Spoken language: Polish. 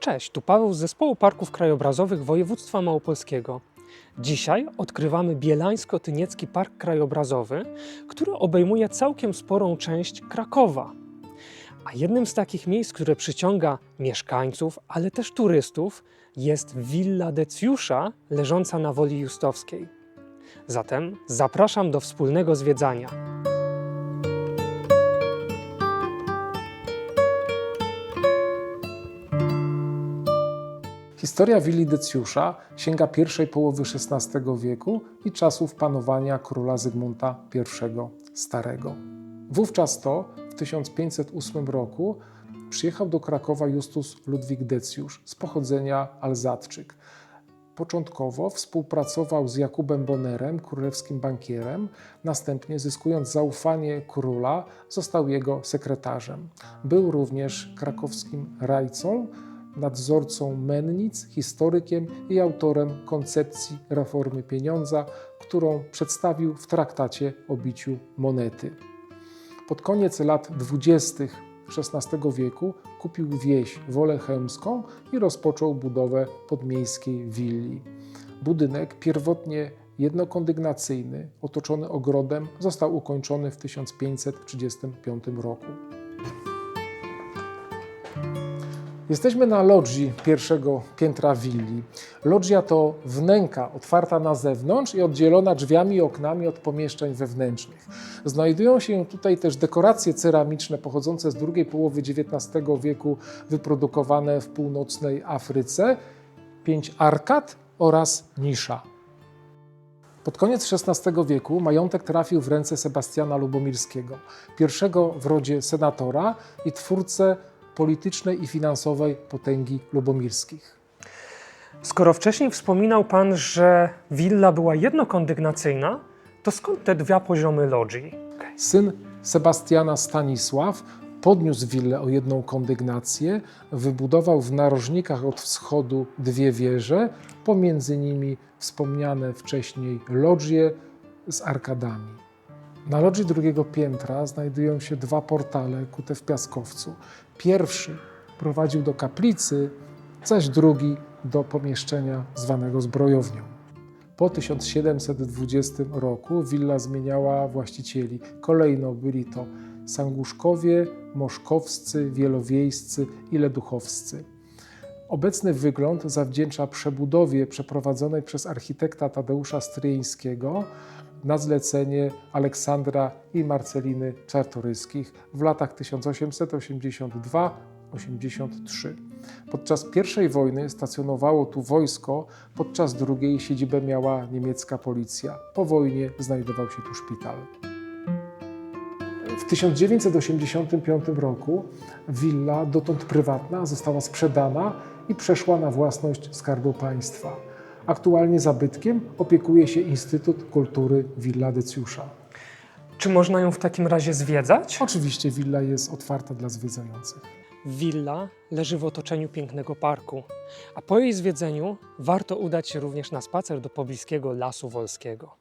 Cześć, tu Paweł z Zespołu Parków Krajobrazowych Województwa Małopolskiego. Dzisiaj odkrywamy Bielańsko-Tyniecki Park Krajobrazowy, który obejmuje całkiem sporą część Krakowa. A jednym z takich miejsc, które przyciąga mieszkańców, ale też turystów, jest Villa Decjusza, leżąca na Woli Justowskiej. Zatem zapraszam do wspólnego zwiedzania. Historia willi Decjusza sięga pierwszej połowy XVI wieku i czasów panowania króla Zygmunta I Starego. Wówczas to w 1508 roku przyjechał do Krakowa Justus Ludwik Decjusz z pochodzenia Alzatczyk. Początkowo współpracował z Jakubem Bonerem, królewskim bankierem. Następnie, zyskując zaufanie króla, został jego sekretarzem. Był również krakowskim rajcą, nadzorcą mennic, historykiem i autorem koncepcji reformy pieniądza, którą przedstawił w traktacie o biciu monety. Pod koniec lat dwudziestych XVI wieku kupił wieś Wolę Chełmską i rozpoczął budowę podmiejskiej willi. Budynek, pierwotnie jednokondygnacyjny, otoczony ogrodem, został ukończony w 1535 roku. Jesteśmy na lodzi pierwszego piętra willi. Lodżia to wnęka otwarta na zewnątrz i oddzielona drzwiami i oknami od pomieszczeń wewnętrznych. Znajdują się tutaj też dekoracje ceramiczne pochodzące z drugiej połowy XIX wieku, wyprodukowane w północnej Afryce, pięć arkad oraz nisza. Pod koniec XVI wieku majątek trafił w ręce Sebastiana Lubomirskiego, pierwszego w rodzie senatora i twórcę politycznej i finansowej potęgi lubomirskich. Skoro wcześniej wspominał Pan, że willa była jednokondygnacyjna, to skąd te dwa poziomy logii? Syn Sebastiana Stanisław podniósł willę o jedną kondygnację, wybudował w narożnikach od wschodu dwie wieże, pomiędzy nimi wspomniane wcześniej lodżie z arkadami. Na lodży drugiego piętra znajdują się dwa portale kute w piaskowcu. Pierwszy prowadził do kaplicy, zaś drugi do pomieszczenia zwanego zbrojownią. Po 1720 roku willa zmieniała właścicieli. Kolejno byli to Sanguszkowie, Moszkowscy, Wielowiejscy i Leduchowscy. Obecny wygląd zawdzięcza przebudowie przeprowadzonej przez architekta Tadeusza Stryjeńskiego na zlecenie Aleksandra i Marceliny Czartoryskich w latach 1882-83. Podczas I wojny stacjonowało tu wojsko, podczas II siedzibę miała niemiecka policja. Po wojnie znajdował się tu szpital. W 1985 roku willa, dotąd prywatna, została sprzedana i przeszła na własność Skarbu Państwa. Aktualnie zabytkiem opiekuje się Instytut Kultury Villa Decjusza. Czy można ją w takim razie zwiedzać? Oczywiście willa jest otwarta dla zwiedzających. Willa leży w otoczeniu pięknego parku, a po jej zwiedzeniu warto udać się również na spacer do pobliskiego Lasu Wolskiego.